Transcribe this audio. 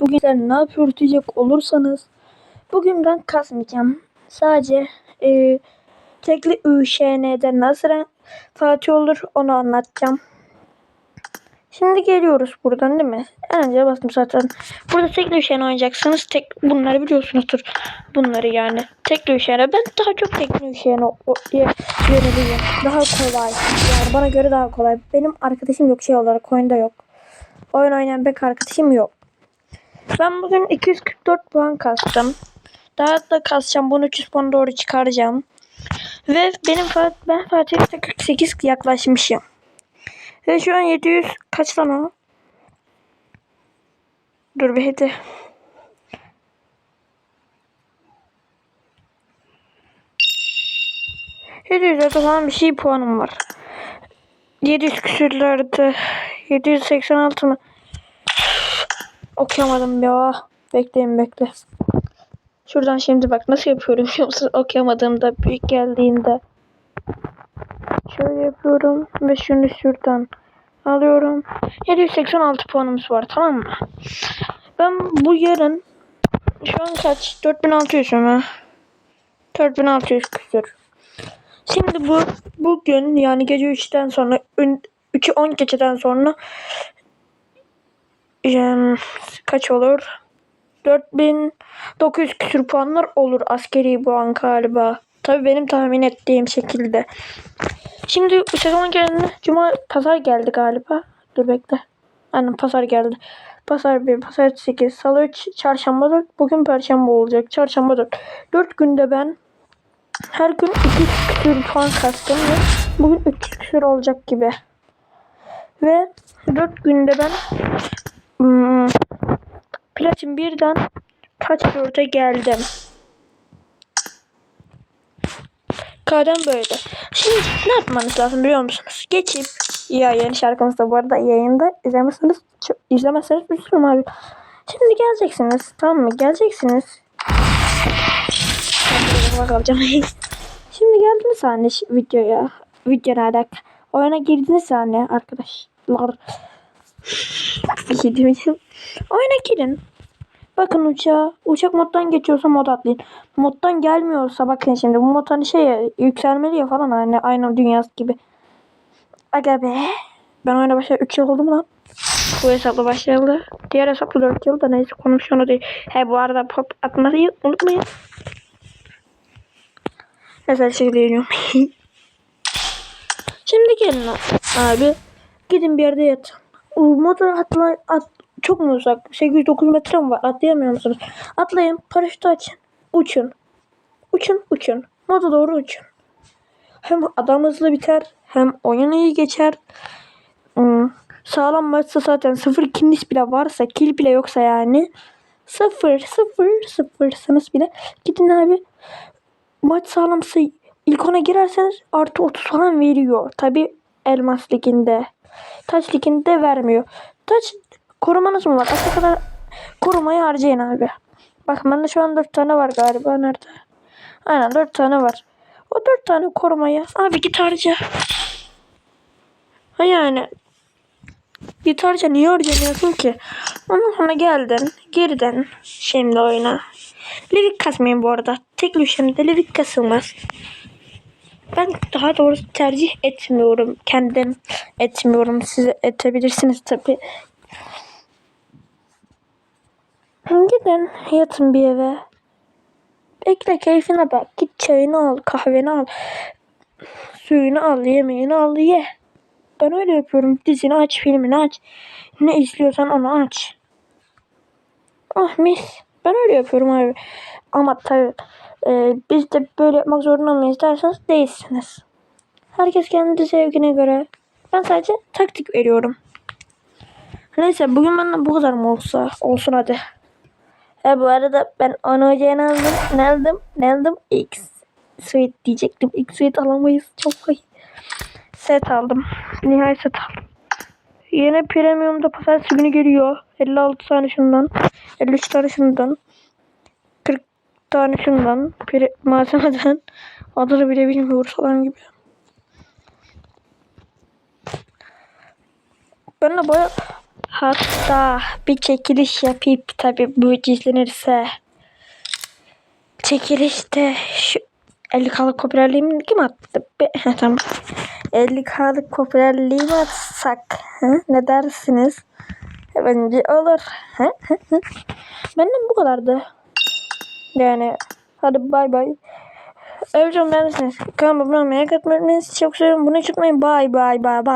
Bugün sen ne yapıyoruz diyecek olursanız bugün ben kasmayacağım. Sadece e, tekli ÜŞN'de nasıl Fatih olur onu anlatacağım. Şimdi geliyoruz buradan değil mi? En önce bastım zaten. Burada tekli üşen oynayacaksınız. Tek bunları biliyorsunuzdur. Bunları yani. Tekli üşene. Ben daha çok tekli üşene yöneliyim. Daha kolay. Yani bana göre daha kolay. Benim arkadaşım yok şey olarak oyunda yok. Oyun oynayan pek arkadaşım yok. Ben bugün 244 puan kastım. Daha da kasacağım. Bunu 300 puan doğru çıkaracağım. Ve benim ben Fatih'e 48 yaklaşmışım. Ve şu an 700 kaç lan o? Dur bir hadi. Yedi falan bir şey puanım var. 700 küsürlerde. 786 mı? Okuyamadım ya. Bekleyin bekle. Şuradan şimdi bak nasıl yapıyorum biliyor musun? Okuyamadığımda büyük geldiğinde. Şöyle yapıyorum ve şunu şuradan alıyorum. 786 puanımız var tamam mı? Ben bu yarın şu an kaç? 4600 mü? 4600 küsür. Şimdi bu bugün yani gece 3'ten sonra 3'ü 10 geceden sonra kaç olur? 4900 küsür puanlar olur askeri puan galiba. Tabii benim tahmin ettiğim şekilde. Şimdi sezon geldi. Cuma pazar geldi galiba. Dur bekle. Aynen pazar geldi. Pazar 1, pazar 8, salı 3, çarşamba 4. Bugün perşembe olacak. Çarşamba 4. 4 günde ben her gün 200 küsür puan kastım ve bugün 300 küsür olacak gibi. Ve 4 günde ben hmm, platin birden kaç 4'e geldim. Kadem böyle. Şimdi ne yapmanız lazım biliyor musunuz? Geçip ya yeni şarkımız da bu arada yayında izlemezseniz çok, izlemezseniz üzülürüm abi. Şimdi geleceksiniz tamam mı? Geleceksiniz. Şimdi geldiniz sahne videoya. Videoya alak. Oyuna girdiniz sahne arkadaşlar. Oyuna girin. Bakın uçağa. Uçak moddan geçiyorsa mod atlayın. Moddan gelmiyorsa bakın şimdi. Bu mod hani şey ya, yükselmeli ya falan hani aynı dünyası gibi. Aga be. Ben oyuna başlayalı 3 yıl oldu lan? Bu hesapla başlayalı. Diğer hesapla 4 yıl da neyse konumuz onu değil. He bu arada pop atmayı unutmayın. Mesela şey diyeceğim. Şimdi gelin abi. Gidin bir yerde yatın. Motor atla, at, çok mu uzak? 809 metre mi var? Atlayamıyor musunuz? Atlayın. Paraşütü açın. Uçun. Uçun uçun. Moda doğru uçun. Hem adam hızlı biter. Hem oyun iyi geçer. Hmm. Sağlam maçsa zaten sıfır kiliniz bile varsa kill bile yoksa yani sıfır sıfır sıfırsınız bile gidin abi maç sağlamsa ilk ona girerseniz artı 30 falan veriyor. Tabi elmas liginde. Taç liginde vermiyor. Taç korumanız mı var? Asla kadar korumayı harcayın abi. Bakın bende şu an 4 tane var galiba. Nerede? Aynen 4 tane var. O 4 tane korumayı abi git harca. Ha yani Git harca niye harcamıyorsun ki? Ondan sonra geldin. Geriden. Şimdi oyna. Livik kasmayın bu arada. Tek düşümde Livik kasılmaz. Ben daha doğrusu tercih etmiyorum. Kendim etmiyorum. Siz etebilirsiniz tabi. Gidin yatın bir eve. Bekle keyfine bak. Git çayını al, kahveni al. Suyunu al, yemeğini al, ye. Ben öyle yapıyorum. Dizini aç, filmini aç. Ne izliyorsan onu aç. Ah mis. Ben öyle yapıyorum abi. Ama tabii e, biz de böyle yapmak zorunda mıyız derseniz değilsiniz. Herkes kendi zevkine göre. Ben sadece taktik veriyorum. Neyse bugün benden bu kadar mı olsa olsun hadi. E bu arada ben onu hocaya aldım. Ne aldım? Ne aldım? X Suite diyecektim. X Suite alamayız. Çok ayıp. Set aldım. Nihayet set aldım. Yine premiumda pazartesi günü geliyor. 56 tane şundan. 53 tane şundan. 40 tane şundan. Pre malzemeden. Adını bile bilmiyoruz falan gibi. Ben de baya Hatta bir çekiliş yapıp tabi bu izlenirse çekilişte şu 50k'lık popülerliğimi kim attı? Be tamam. 50k'lık popülerliğimi atsak ha? ne dersiniz? Bence olur. Ha? Ha? Benden bu kadardı. Yani hadi bay bay. Öpeceğim ben sizi. Kanalıma abone olmayı, like atmayı unutmayın. Sizi çok seviyorum. Bunu unutmayın. Bay bay bay bay.